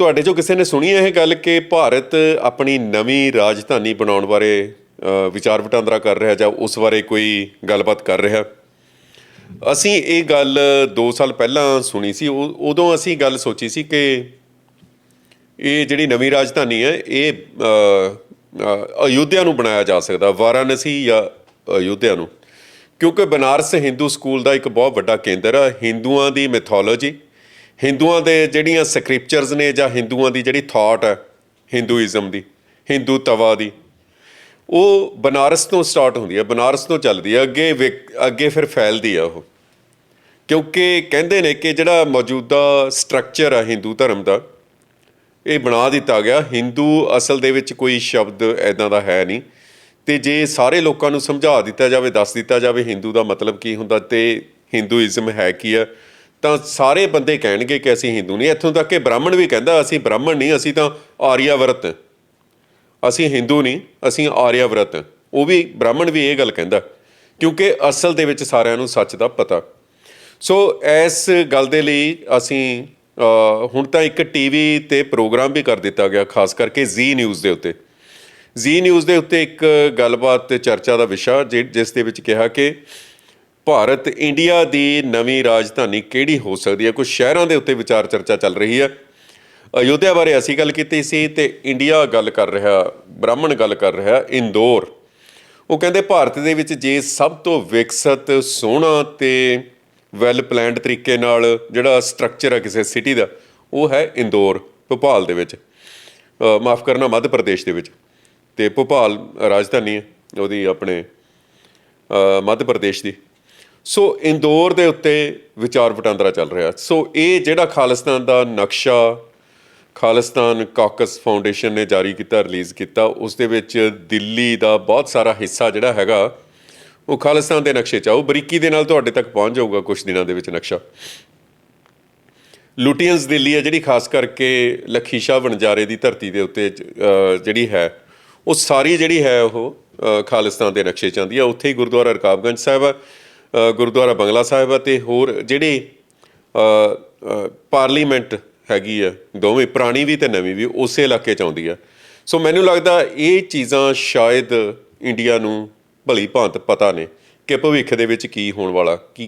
ਤੁਹਾਡੇ ਜੋ ਕਿਸੇ ਨੇ ਸੁਣੀ ਹੈ ਇਹ ਗੱਲ ਕਿ ਭਾਰਤ ਆਪਣੀ ਨਵੀਂ ਰਾਜਧਾਨੀ ਬਣਾਉਣ ਬਾਰੇ ਵਿਚਾਰ ਵਟਾਂਦਰਾ ਕਰ ਰਿਹਾ ਜਾਂ ਉਸ ਬਾਰੇ ਕੋਈ ਗੱਲਬਾਤ ਕਰ ਰਿਹਾ? ਅਸੀਂ ਇਹ ਗੱਲ 2 ਸਾਲ ਪਹਿਲਾਂ ਸੁਣੀ ਸੀ ਉਦੋਂ ਅਸੀਂ ਗੱਲ ਸੋਚੀ ਸੀ ਕਿ ਇਹ ਜਿਹੜੀ ਨਵੀਂ ਰਾਜਧਾਨੀ ਹੈ ਇਹ ਅ, ਅਯੁੱਧਿਆ ਨੂੰ ਬਣਾਇਆ ਜਾ ਸਕਦਾ ਵਾਰਾਣਸੀ ਜਾਂ ਅਯੁੱਧਿਆ ਨੂੰ। ਕਿਉਂਕਿ ਬਨਾਰਸ ਹਿੰਦੂ ਸਕੂਲ ਦਾ ਇੱਕ ਬਹੁਤ ਵੱਡਾ ਕੇਂਦਰ ਹੈ ਹਿੰਦੂਆਂ ਦੀ ਮਿਥੋਲੋਜੀ ਹਿੰਦੂਆਂ ਦੇ ਜਿਹੜੀਆਂ ਸਕ੍ਰਿਪਚਰਸ ਨੇ ਜਾਂ ਹਿੰਦੂਆਂ ਦੀ ਜਿਹੜੀ ਥਾਟ ਹੈ ਹਿੰਦੂਇਜ਼ਮ ਦੀ ਹਿੰਦੂ ਤਵਾ ਦੀ, ਉਹ ਬਨਾਰਸ ਤੋਂ ਸਟਾਰਟ ਹੁੰਦੀ ਹੈ, ਬਨਾਰਸ ਤੋਂ ਚੱਲਦੀ ਹੈ, ਅੱਗੇ ਵਿਕ- ਅੱਗੇ ਫਿਰ ਫੈਲਦੀ ਆ ਉਹ। ਕਿਉਂਕਿ ਕਹਿੰਦੇ ਨੇ ਕਿ ਜਿਹੜਾ ਮੌਜੂਦਾ ਸਟਰਕਚਰ ਆ ਹਿੰਦੂ ਧਰਮ ਦਾ, ਇਹ ਬਣਾ ਦਿੱਤਾ ਗਿਆ। ਹਿੰਦੂ ਅਸਲ ਦੇ ਵਿੱਚ ਕੋਈ ਸ਼ਬਦ ਐਦਾਂ ਦਾ ਹੈ ਨਹੀਂ। ਤੇ ਜੇ ਸਾਰੇ ਲੋਕਾਂ ਨੂੰ ਸਮਝਾ ਦਿੱਤਾ ਜਾਵੇ, ਦੱਸ ਦਿੱਤਾ ਜਾਵੇ ਹਿੰਦੂ ਦਾ ਮਤਲਬ ਕੀ ਹੁੰਦਾ ਤੇ ਹਿੰਦੂਇਜ਼ਮ ਹੈ ਕੀ ਆ ਤਾਂ ਸਾਰੇ ਬੰਦੇ ਕਹਿਣਗੇ ਕਿ ਅਸੀਂ ਹਿੰਦੂ ਨਹੀਂ, ਇੱਥੋਂ ਤੱਕ ਕਿ ਬ੍ਰਾਹਮਣ ਵੀ ਕਹਿੰਦਾ, ਅਸੀਂ ਬ੍ਰਾਹਮਣ ਨਹੀਂ, ਅਸੀਂ ਤਾਂ ਆਰੀਆਵਰਤ ਹਾਂ। ਅਸੀਂ ਹਿੰਦੂ ਨਹੀਂ, ਅਸੀਂ ਆਰੀਆਵਰਤ ਉਹ ਵੀ, ਬ੍ਰਾਹਮਣ ਵੀ ਇਹ ਗੱਲ ਕਹਿੰਦਾ, ਕਿਉਂਕਿ ਅਸਲ ਦੇ ਵਿੱਚ ਸਾਰਿਆਂ ਨੂੰ ਸੱਚ ਦਾ ਪਤਾ। ਸੋ ਇਸ ਗੱਲ ਦੇ ਲਈ ਅਸੀਂ ਹੁਣ ਤਾਂ ਇੱਕ ਟੀਵੀ ਤੇ ਪ੍ਰੋਗਰਾਮ ਵੀ ਕਰ ਦਿੱਤਾ ਗਿਆ, ਖਾਸ ਕਰਕੇ ਜ਼ੀ ਨਿਊਜ਼ ਦੇ ਉੱਤੇ। ਜ਼ੀ ਨਿਊਜ਼ ਦੇ ਉੱਤੇ ਇੱਕ ਗੱਲਬਾਤ ਤੇ ਚਰਚਾ ਦਾ ਵਿਸ਼ਾ, ਜਿ- ਜਿਸ ਦੇ ਵਿੱਚ ਕਿਹਾ ਕਿ ਭਾਰਤ ਇੰਡੀਆ ਦੀ ਨਵੀਂ ਰਾਜਧਾਨੀ ਕਿਹੜੀ ਹੋ ਸਕਦੀ ਹੈ? ਕੁਝ ਸ਼ਹਿਰਾਂ ਦੇ ਉੱਤੇ ਵਿਚਾਰ ਚਰਚਾ ਚੱਲ ਰਹੀ ਹੈ। ਅਯੋਧਿਆ ਬਾਰੇ ਅਸੀਂ ਗੱਲ ਕੀਤੀ ਸੀ ਤੇ ਇੰਡੀਆ ਗੱਲ ਕਰ ਰਿਹਾ, ਬ੍ਰਾਹਮਣ ਗੱਲ ਕਰ ਰਿਹਾ, ਇੰਦੌਰ। ਉਹ ਕਹਿੰਦੇ ਭਾਰਤ ਦੇ ਵਿੱਚ ਜੇ ਸਭ ਤੋਂ ਵਿਕਸਿਤ, ਸੋਹਣਾ ਤੇ ਵੈਲ ਪਲਾਨਡ ਤਰੀਕੇ ਨਾਲ ਜਿਹੜਾ ਸਟਰਕਚਰ ਹੈ ਕਿਸੇ ਸਿਟੀ ਦਾ, ਉਹ ਹੈ ਇੰਦੌਰ, ਭੋਪਾਲ ਦੇ ਵਿੱਚ। ਮਾਫ ਕਰਨਾ, ਮੱਧ ਪ੍ਰਦੇਸ਼ ਦੇ ਵਿੱਚ। ਤੇ ਭੋਪਾਲ ਰਾਜਧਾਨੀ ਹੈ, ਉਹਦੀ ਆਪਣੇ ਮੱਧ ਪ੍ਰਦੇਸ਼ ਦੀ। ਸੋ ਇੰਦੌਰ ਦੇ ਉੱਤੇ ਵਿਚਾਰ ਵਟਾਂਦਰਾ ਚੱਲ ਰਿਹਾ। ਸੋ ਇਹ ਜਿਹੜਾ ਖਾਲਿਸਤਾਨ ਦਾ ਨਕਸ਼ਾ, ਖਾਲਿਸਤਾਨ ਕਾਕਸ ਫਾਊਂਡੇਸ਼ਨ ਨੇ ਜਾਰੀ ਕੀਤਾ ਰਿਲੀਜ਼ ਕੀਤਾ, ਉਸ ਦੇ ਵਿੱਚ ਦਿੱਲੀ ਦਾ ਬਹੁਤ ਸਾਰਾ ਹਿੱਸਾ ਜਿਹੜਾ ਹੈਗਾ, ਉਹ ਖਾਲਿਸਤਾਨ ਦੇ ਨਕਸ਼ੇ 'ਚ ਆ। ਉਹ ਬਰੀਕੀ ਦੇ ਨਾਲ ਤੁਹਾਡੇ ਤੱਕ ਪਹੁੰਚ ਜਾਊਗਾ ਕੁਝ ਦਿਨਾਂ ਦੇ ਵਿੱਚ ਨਕਸ਼ਾ। ਲੁਟੀਅਨਸ ਦਿੱਲੀ ਹੈ, ਜਿਹੜੀ ਖਾਸ ਕਰਕੇ ਲਖੀਸ਼ਾ ਵਣਜਾਰੇ ਦੀ ਧਰਤੀ ਦੇ ਉੱਤੇ ਜਿਹੜੀ ਹੈ, ਉਹ ਸਾਰੀ ਜਿਹੜੀ ਹੈ ਉਹ ਖਾਲਿਸਤਾਨ ਦੇ ਨਕਸ਼ੇ 'ਚ ਆਉਂਦੀ ਆ ਉੱਥੇ ਹੀ ਗੁਰਦੁਆਰਾ ਰਕਾਬਗੰਜ ਸਾਹਿਬ ਆ। ਗੁਰਦੁਆਰਾ ਬੰਗਲਾ ਸਾਹਿਬ ਆ ਤੇ ਹੋਰ ਜਿਹੜੇ ਪਾਰਲੀਮੈਂਟ ਹੈਗੀ ਆ, ਦੋਵੇਂ ਪੁਰਾਣੀ ਵੀ ਤੇ ਨਵੀਂ ਵੀ, ਉਸੇ ਇਲਾਕੇ 'ਚ ਆਉਂਦੀ ਆ। ਸੋ ਮੈਨੂੰ ਲੱਗਦਾ ਇਹ ਚੀਜ਼ਾਂ ਸ਼ਾਇਦ ਇੰਡੀਆ ਨੂੰ ਭਲੀ ਭਾਂਤ ਪਤਾ ਨੇ ਕਿ ਭਵਿੱਖ ਦੇ ਵਿੱਚ ਕੀ ਹੋਣ ਵਾਲਾ, ਕੀ